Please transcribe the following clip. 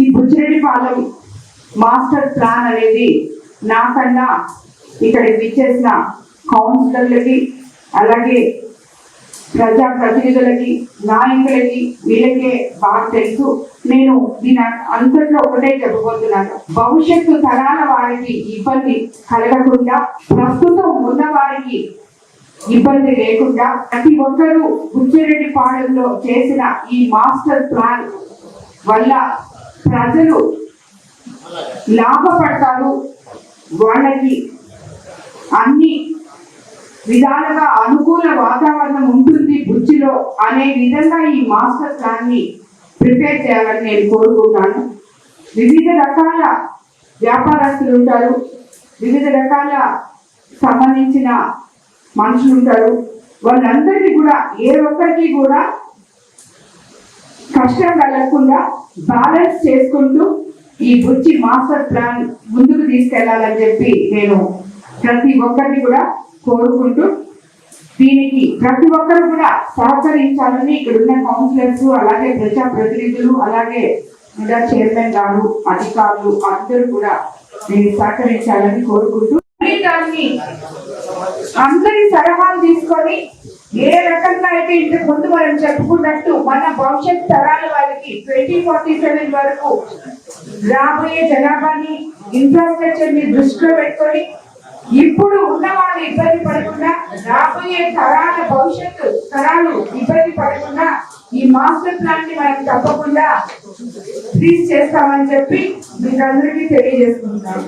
ఈ Buchireddypalem master plan అనేది నాకన్నా ఇక్కడికి విచ్చేసిన కౌన్సిలర్లకి అలాగే ప్రజా ప్రతినిధులకి నాయకులకి వీళ్ళకే బాగా తెలుసు. నేను దీని అంతట్లో ఒకటే చెప్పబోతున్నాను. భవిష్యత్తు తరాల వారికి ఇబ్బంది కలగకుండా ప్రస్తుతం ఉన్న వారికి ఇబ్బంది లేకుండా ప్రతి ఒక్కరూ బుచ్చిరెడ్డి పాలెంలో చేసిన ఈ మాస్టర్ ప్లాన్ వల్ల ప్రజలు లాభపడతారు. వాళ్ళకి అన్ని విధాలుగా అనుకూల వాతావరణం ఉంటుంది బుచ్చిలో అనే విధంగా ఈ మాస్టర్ ప్లాన్ని ప్రిపేర్ చేయాలని నేను కోరుకుంటాను. వివిధ రకాల వ్యాపారస్తులు ఉంటారు. వివిధ రకాల సంబంధించిన మనుషులు ఉంటారు. వాళ్ళందరికీ కూడా ఏ ఒక్కరికి కూడా కష్టం కలగకుండా బ్యాలెన్స్ చేసుకుంటూ ఈ బుచ్చి మాస్టర్ ప్లాన్ ముందుకు తీసుకెళ్ళాలని చెప్పి నేను ప్రతి ఒక్కరిని కూడా కోరుకుంటూ దీనికి ప్రతి ఒక్కరు కూడా సహకరించాలని ఇక్కడ ఉన్న కౌన్సిలర్స్ అలాగే ప్రజా ప్రతినిధులు అలాగే ఇంకా చైర్మన్ గారు అధికారులు అందరూ కూడా నేను సహకరించాలని కోరుకుంటూ. దాన్ని అందరి సలహాలు తీసుకొని ఏ రకంగా అయితే ఇంతకు ముందు మనం చెప్పుకున్నట్టు మన భవిష్యత్ తరాల వారికి ట్వంటీ ఫార్టీ సెవెన్ వరకు రాబోయే జనాభాని ఇన్ఫ్రాస్ట్రక్చర్ని దృష్టిలో పెట్టుకొని ఇప్పుడు ఉన్న వాళ్ళు ఇబ్బంది పడకుండా రాబోయే తరాల భవిష్యత్తు తరాలు ఇబ్బంది పడకుండా ఈ మాస్టర్ ప్లాన్ని మనం తప్పకుండా రిలీజ్ చేస్తామని చెప్పి మీకు అందరికీ తెలియజేసుకుంటాం